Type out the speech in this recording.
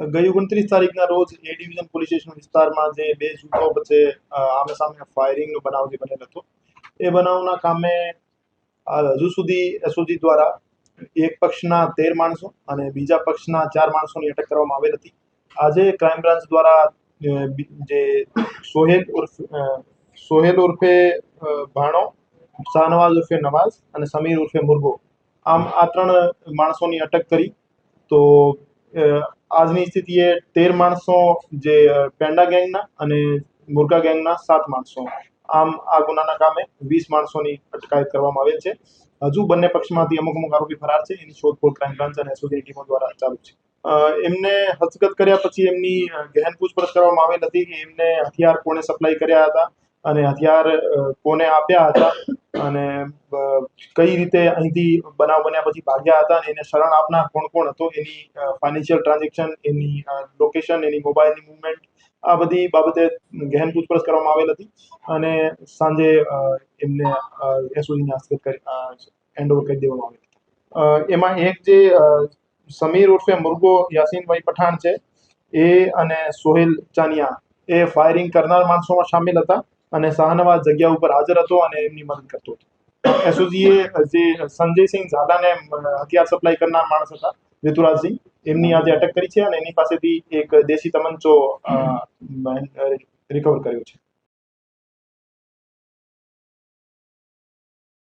ગઈ ઓગણત્રીસ તારીખના રોજ એ ડિવિઝન પોલીસ સ્ટેશન વિસ્તારમાં જે બે જૂથો વચ્ચે આમે સામે ફાયરિંગનો બનાવ જે બનેલ હતો, એ બનાવના કામે હજુ સુધી એસઓજી દ્વારા એક પક્ષના તેર માણસો અને બીજા પક્ષના ચાર માણસોની અટક કરવામાં આવેલ હતી. આજે ક્રાઇમ બ્રાન્ચ દ્વારા જે સોહેલ ઉર્ફ સોહેલ ઉર્ફે ભાણો, શાહનવાઝ ઉર્ફે નવાઝ અને સમીર ઉર્ફે મુર્ગો આમ આ ત્રણ માણસોની અટક કરી. તો આજની સ્થિતિએ તેર માણસો જે પેંડા ગેંગના અને મુર્ગા ગેંગના સાત માણસો. આમ આ ગુનાના કામે વીસ માણસોની અટકાયત કરવામાં આવેલ છે. હજુ બંને પક્ષમાંથી અમુક અમુક આરોપી ફરાર છે. એની શોધખોળ ક્રાઇમ બ્રાન્ચ અને એસઓજીની ટીમો દ્વારા ચાલુ છે. એમને હસ્તગત કર્યા પછી એમની ગહેન પૂછપરછ કરવામાં આવેલ હતી કે એમને હથિયાર કોણે સપ્લાય કર્યા હતા અને હથિયાર કોને આપ્યા હતા અને કઈ રીતે અહીંથી બનાવ બન્યા પછી ભાગ્યા હતા અને એને શરણ આપનાર કોણ કોણ હતો, એની ફાઇનાન્શિયલ ટ્રાન્ઝેક્શન એની લોકેશન એની મોબાઈલની મુવમેન્ટ આ બધી બાબતે ગહેન પૂછપરછ કરવામાં આવેલ હતી અને સાંજે એમને એસઓજીને હસ્તગત કરી હેન્ડ ઓવર કરી દેવામાં આવેલ એમાં એક જે સમીર ઉર્ફે મુર્ગો યાસીનભાઈ પઠાણ છે, એ અને સોહેલ ચાનિયા, એ ફાયરિંગ કરનાર માણસોમાં સામેલ હતા. અને શાહનવાઝ જગ્યા ઉપર હાજર હતો અને એમની મદદ કરતો હતો. એસઓજીએ જે સંજયસિંહ ઝાલાને હથિયાર સપ્લાય કરનાર માણસ હતા, ઋતુરાજસિંહ, એમની આજે અટક કરી છે અને એની પાસેથી એક દેશી તમંચો રિકવર કર્યો છે.